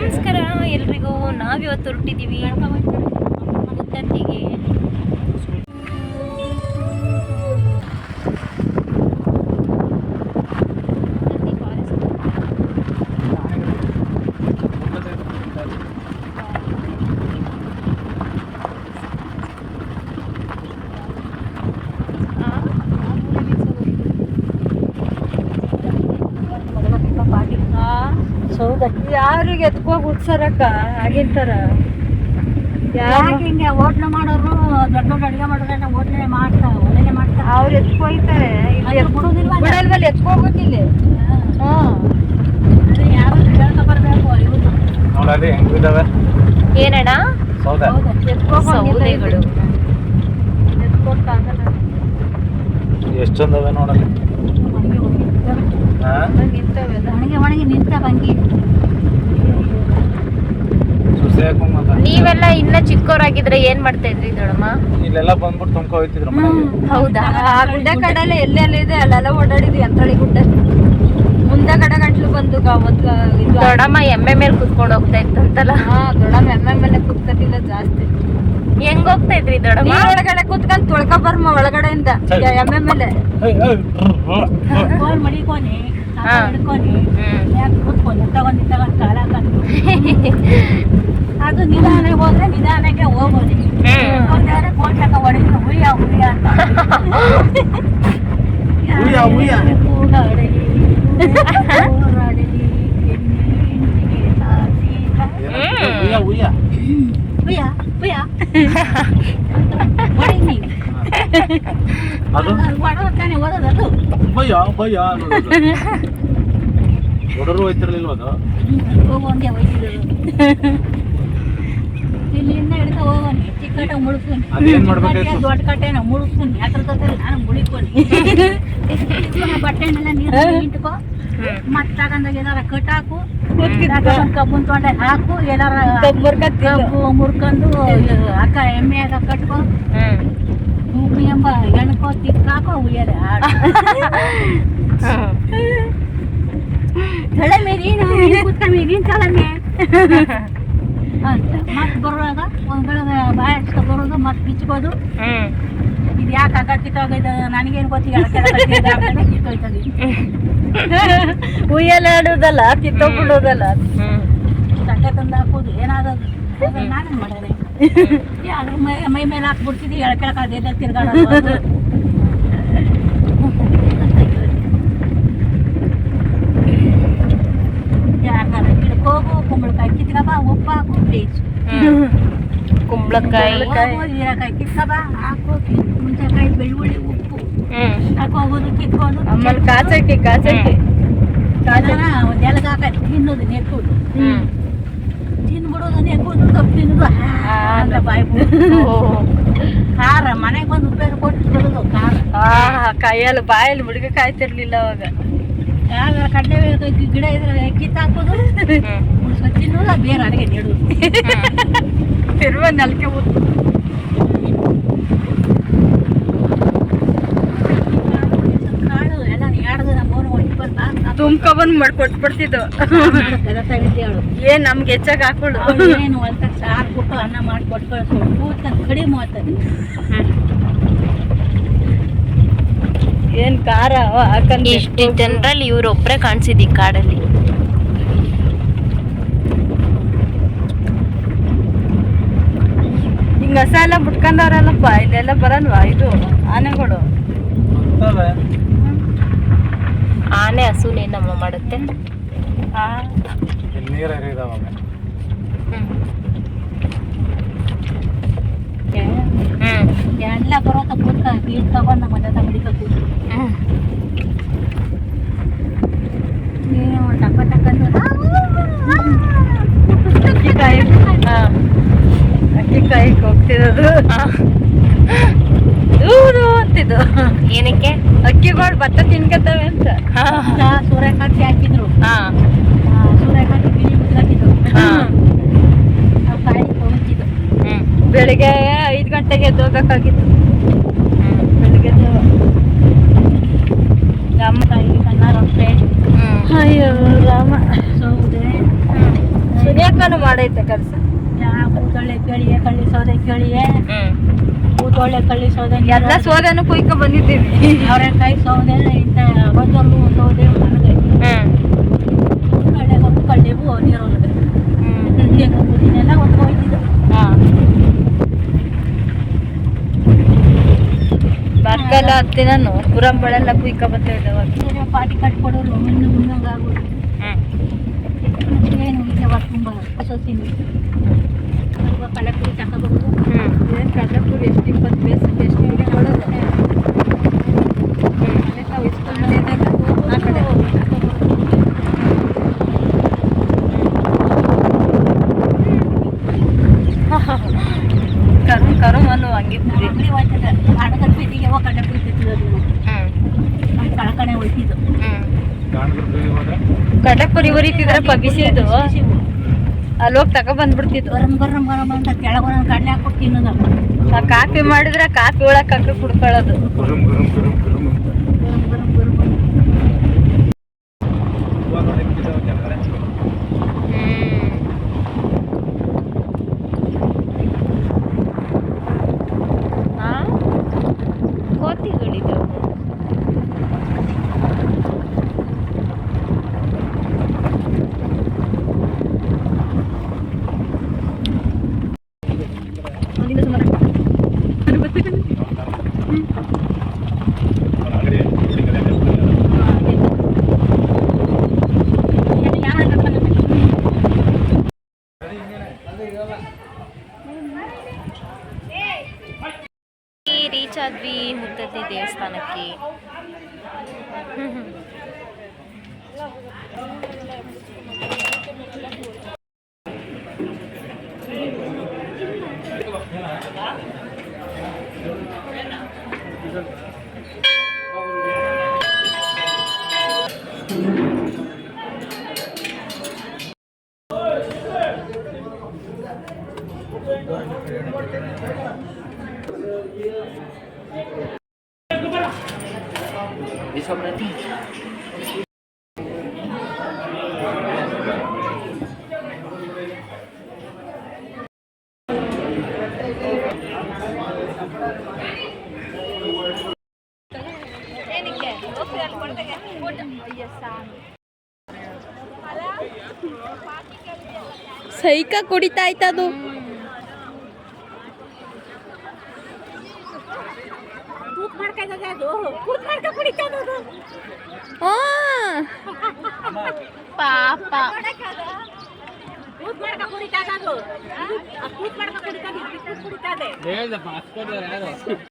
ನಮಸ್ಕಾರ ಎಲ್ರಿಗೂ. ನಾವಿವತ್ತು ಹೊರಟಿದ್ದೀವಿ. ಮುತ್ತತ್ತಿಗೆ. ಯಾರಿಗೆ ಎತ್ಕೋಗಿ ಉತ್ಸರಕ್ಕ ಆಗಿನ ತರ ಯಾಕೆ ಹಿಂಗೆ ಹೋಟ್ಲು ಮಾಡೋರು ದೊಡ್ಡ ದೊಡ್ಡ ಅಡುಗೆ ಮಾಡೋರೆಲ್ಲ ಹೋಟ್ಲೇ ಮಾಡ್ತಾ ಒಲೆನೆ ಮಾಡ್ತಾ? ಅವ್ರು ಎತ್ಕೊಯ್ತಾರೆ ಅದು ಬಿಡುದಿಲ್ವಲ್ಲ? ಹಾಂ. ಯಾರು ಕೇಳ್ಕೊ ಬರಬೇಕು ನೋಡಲ್ಲಿ ಹೆಂಗಿದಾವೆ ಏನಣ್ಣ? ಸೌದೆ. ಸೌದೆಗಳು. ಎತ್ಕೊಕ್ಕಾಗಲ್ಲ ಎಷ್ಟು ಚಂದವೆ ನೋಡಲ್ಲಿ ಒಣಗಿ ಒಣಗಿ ಹಾ? ನಿಂತವೆ. ಒಣಗಿ ಒಣಗಿ ನಿಂತ ಬಂಗಿ. ನೀವೆಲ್ಲ ಇನ್ನ ಚಿಕ್ಕವರಾಗಿದ್ರೆ ಏನ್ ಮಾಡ್ತಾ ಇದ್ರಿ ದೊಡಮ್ಮ ಇಲ್ಲೆಲ್ಲ ಬಂದ್ಬಿಟ್ಟು ತುಂಬ್ಕೊ ಹೋಯ್ತಿದ್ರು ಹೌದಾ? ಆ ಗುಡ್ಡ ಕಡಲೆ ಎಲ್ಲೆಲ್ಲ ಇದೆ? ಅಲ್ಲೆಲ್ಲ ಓಡಾಡಿದ್ವಿ ಅಂತಳಿ ಗುಡ್ಡ. ಮುಂದೆ ಕಡೆ ಗಂಟ್ಲು ಬಂದು ದೊಡಮ್ಮ ಎಮ್ಮೆ ಮೇಲೆ ಕುತ್ಕೊಂಡು ಹೋಗ್ತಾ ಇತ್ತಂತಲ್ಲ ಹಾ ದೊಡ್ಡಮ್ಮ ಎಮ್ಮೆ ಮೇಲೆ ಕುತ್ಕತಿಲ್ಲ ಜಾಸ್ತಿ. ಹೆಂಗ್ ಹೋಗ್ತಾ ಇದ್ರಿ ದೊಡಮ್ಮ ಒಳಗಡೆ ಕುತ್ಕೊಂಡ್ ತೊಳ್ಕೊ ಬರ್ಮ ಒಳಗಡೆಯಿಂದ. ಎಮ್ಮೆ ಮೇಲೆ. ಏಯ್, ಏಯ್, ರ್ರ್, ರ್ರ್. ಕೋಲ್ ಮಡಿಕೊನಿ ಹಾ. ಹಿಡ್ಕೊನಿ ಹ್ಮ್. ಯಾಕೆ ಕೂತ್ಕೊಂಡು ತಗೊಂಡು ತಗೊಂಡು ಕಾಲ ಹಾಕೊಂಡು ಅದು ನಿಧಾನಕ್ಕೆ ಹೋದ್ರೆ ನಿಧಾನಕ್ಕೆ ಹೋಗೋದು ಹ್ಮ್. ಹೋದ್ರೆ ಕೋಟ್ಲಕ್ಕ ಹೊಡೆದು ಹುಯ್ಯ ಹುಯ್ಯ ಅಂತ ಹುಯ್ಯ, ಹುಯ್ಯ. ಕೂಗಾಡಲಿ, ಕೂಗಾಡಲಿ, ಹೆಣ್ಣಿಗೆ ಸಾಸೀಗ. ಏನಂತ? ಉಯ್ಯ, ಉಯ್ಯ. ಹುಯ್ಯ, ಹುಯ್ಯ. ಹೊಡೀನಿ. ಅದು ಹೊಡೆದ್ರೆ ತಾನೇ ಓದೋದು ಅದು. ಭಯ ಭಯ. ಹುಡುಗರು ಹೋಯ್ತಿರ್ಲಿಲ್ವ ಅದು ಇಲ್ಲಿಂದ ಹಿಡ್ಕೊ ಹೋಗೋನಿ ಚಿಕ್ಕಟ ಮುಳುಸ್ಕೊಂಡು ಅದೇನ್ ಮಾಡ್ಬೇಕು ದೊಡ್ಡ ಕಟ್ಟೆನ ಮುಳುಸ್ಕೊಂಡು ಯಾತ್ರ ತಗೊಳ್ಳಿ ನಾನು ಮುಳಿಕೊನಿ ಬಟ್ಟೆನೆಲ್ಲ ನೀರು ಇಟ್ಕೊ. ಮತ್ತೆ ತಗೊಂಡಾಗ ಏನಾರ ಕಟ್ಟಾಕು. ಕಬ್ಬನ್ ತೊಂಡೆ ಹಾಕು ಏನಾರ ಕಬ್ಬ್ ಮುರ್ಕೊಂಡು ಅಕ್ಕ ಎಮ್ಮೆಯಾಗ ಕಟ್ಕೊ ಎಂಬ ಎಣ್ಕೊ ತಿಕ್ಕಾಕೋ ಉಯ್ಯಲೆ ಆಡು ಮೇರಿ ಮೀನು ಕುತ್ತ ಮೀನಿನ ತಲೆ ಮೇ ಅಂತ ಮತ್ತೆ ಬರುವಾಗ ಒಂದ್ ಬೆಳಗ್ಗೆ ಬಾಯ ಹಚ್ಕೊ ಬರೋದು ಮತ್ತೆ ಬಿಚ್ಕೋದು. ಇದು ಯಾಕೆ ಆಗ ಕಿತ್ತೋಗೈತೆ ನನಗೇನು ಗೊತ್ತಿಲ್ಲ. ಕಿತ್ತೋಯ್ತದೆ. ಉಯ್ಯಲಾಡುದಲ್ಲ ಕಿತ್ತೋಗ್ಬಿಡೋದಲ್ಲ. ತಟ್ಟೆ ತಂದು ಹಾಕೋದು ಏನಾಗೋದು ನಾನು ಮಾಡೋದೆ? ಅದ್ರ ಮೈ ಮೈ ಮೇಲೆ ಹಾಕ್ಬಿಡ್ತಿದ್ದಿ ಎಳ್ಕೆಳಕ ಅದೆಲ್ಲ ತಿರ್ಗಾಡೋದು ಅದು. ಯಾರ್ಗಾರ ಗಿಡಕ್ಕೋಗು ಕುಂಬಳಕಾಯಿ ಕಿತ್ಕಬ ಉಪ್ಪು ಹಾಕು ಪ್ಲೀಸ್ ಹ್ಮ್. ಕುಂಬಳಕಾಯಿ ಹೋಗು ಹೀರೆಕಾಯಿ ಕಿತ್ಕಬ ಹಾಕು ಮುಂಚೆಕಾಯಿ ಬೆಳ್ಳುಳ್ಳಿ ಉಪ್ಪು ಹ್ಮ್. ಹಾಕೋಗೋದು ಕಿತ್ಕೊಂಡು ಆಮೇಲೆ ಕಾಚಕ್ಕಿ ಕಾಚಕ್ಕಿ ಅದನ್ನ ಒಂದ್ ಎಲ್ಗ ಹಾಕಿ ತಿನ್ನೋದು ನೆಕ್ಕುದು ಹ್ಮ್. ತಿನ್ಬಿಡೋದು ನೆಕ್ಕುದು ಕಪ್ಪು ತಿನ್ನೋದು ಹಾ ಅಂತ ಬಾಯಿ. ಖಾರ ಮನೆಗೆ ಬಂದು ಉಪಯೋಗ ಕೊಟ್ಟು ಬಿಡೋದು ಖಾರ. ಆ ಕೈಯಲ್ಲಿ ಬಾಯಲ್ಲಿ ಹುಡುಗ ಕಾಯ್ತಿರ್ಲಿಲ್ಲ ಅವಾಗ. ಯಾವ ಕಡ್ಡೆ ಗಿಡ ಇದ್ರೆ ಕಿತ್ತಾಕೋದು ತಿನ್ನೋದು ಬೇರೆ ಅಡಿಗೆ ನೆಡೋದು. ತಿರುವ ನಲ್ಕೆ ತುಂಬ್ಕೊಬಂದ್ ಮಾಡ್ಕೊಟ್ಬಿಡ್ತಿದ್ದು. ಹೇಳು ಏನ್ ನಮ್ಗೆ ಹೆಚ್ಚಾಗ್ ಹಾಕೊಳ್ಳು ಏನು ಅಂತ ಸಾರು ಕೊಟ್ಟು ಅನ್ನ ಮಾಡಿ ಕೊಟ್ಟು ಕಳಿಸೋದು ಕೂತ್ಕೊಂಡು ಕಡಿಮೆ ಮಾಡ್ತದೆ ಏನ್ ಖಾರ ಹಾಕಂದ್ ಇಷ್ಟು ಜನರಲ್ಲಿ ಇವ್ರೊಬ್ರೆ ಈ ಕಾಡಲ್ಲಿ. ಹಿಂಗ ಹಸ ಎಲ್ಲ ಬಿಟ್ಕೊಂಡವ್ರಲ್ಲಪ್ಪ ಇಲ್ಲೆಲ್ಲ ಬರಲ್ವಾ ಇದು ಆನೆಗಳು? ಆನೆ ಹಸುನೇ ನಮ್ಮ ಮಾಡುತ್ತೆ. ನೀರು ಕೂತ್ಕ ಬೀರ್ ತಗೊಂಡು ನಮ್ಮ ಜೊತೆ ಮಡಿಕ ಕೂತು. ನೀನು ಟಕ ಟಕ್ಕಂದು ಅಕ್ಕಿ ಕಾಯಿ. ಅಕ್ಕಿ ಕಾಯಿಗೆ ಹೋಗ್ತಿರೋದು. ದೂರು ಅಂತಿದ್ದು ಏನಕ್ಕೆ ಅಕ್ಕಿಗಳು ಭತ್ತ ತಿನ್ಕತ್ತವೆ ಅಂತ ಹಾ. ಸೂರ್ಯಕಾಂತಿ ಹಾಕಿದ್ರು ಹಾ. ಸೂರ್ಯಕಾಂತಿ ಬಿಳಿ. ನಾವು ಕಾಯಿ. ಬೆಳಿಗ್ಗೆ ಐದು ಗಂಟೆಗೆ ಎದ್ದು ಕನ್ನ ರೊಟ್ಟೆ. ಹ್ಮ್. ಅಯ್ಯೋ ರಾಮ. ಸೌದೆ. ಸುನಿಯಕ್ಕನು ಮಾಡೈತೆ ಕೆಲಸ. ಕೂದೊಳ್ಳೆ ಕೇಳಿಯೇ ಕಳ್ಳಿ ಸೌದೆ ಕೇಳಿಯೇ ಕೂತೊಳ್ಳೆ ಕಳ್ಳಿ ಸೌದೆ ಎಲ್ಲ ಸೋದನು ಕುಯ್ಕ ಬಂದಿದ್ದೀವಿ. ಅವರೆಕಾಯಿ ಸೌದೆ ಇಂಥ ಬದಲು ಸೌದೆ ನನಗೆ ಕಳ್ಳೆಗೂ ಕಳ್ಳೆಗೂ ನೀರೊಳಗೆ ಹ್ಮ್. ಶೇಂಗಾ ಪುಡಿನೆಲ್ಲ ಹೊತ್ಕೊಯ್ತಿದ್ದು ಹಾ. ಬರ್ಗಲ ಹತ್ತಿ ನಾನು ಪುರಂಬಳೆಲ್ಲ ಕುಯ್ಕ ಬರ್ತಾ ಇದ್ದಾವ ಪಾಟಿ ಕಟ್ಕೊಡೋರು ಮಿನ್ನು ಮಿನ್ನಂಗೆ ಆಗೋದು ಏನು ಹೊಸ ತಿಂಡಿ. ಕಳ್ಳೆ ಪುಡಿ ಕರು ಕರು ಹಂಗಿತ್ತು ಬೀದಿಗೆ ಕಡ್ಲೆ ಪುಡಿ ತಿನ್ನೋದು ಕಳಕಣೆ ಹೋಯ್ತಿದ್ದು ಕಡ್ಲೆಪುರಿ ಉರಿತಿದ್ರೆ ಪಬಿಸಿದು ಅಲ್ಲಿ ಹೋಗಿ ತಗೊ ಅಂತ ಕೆಳಗೆ ಕಡ್ಲೆ ಹಾಕ್ಬಿಟ್ಟು ತಿನ್ನೋದು. ಆ ಕಾಫಿ ಮಾಡಿದ್ರೆ ಕಾಫಿ ಒಳಗೆ ಹಾಕಿ ಕುಡ್ಕೊಳ್ಳೋದು. ರೀಚ್ ಆದ್ವಿ ಮುತ್ತತ್ತಿ ದೇವಸ್ಥಾನಕ್ಕೆ ಸೈಕ ಕುಡಿತಾ ಆಯ್ತದು ಮಾಡ್ಕೊಂಡದ ಅದು? ಕುಡಿತದ ಅದು. ಪಾಪ. ಕೂತ್ ಕುಡಿತದ ಅದು. ಕೂತ್ ಮಾಡ್ಕೊಂಡು ಕುಡಿತದ ಇದು ಕೂತ್ ಕುಡಿತದೆ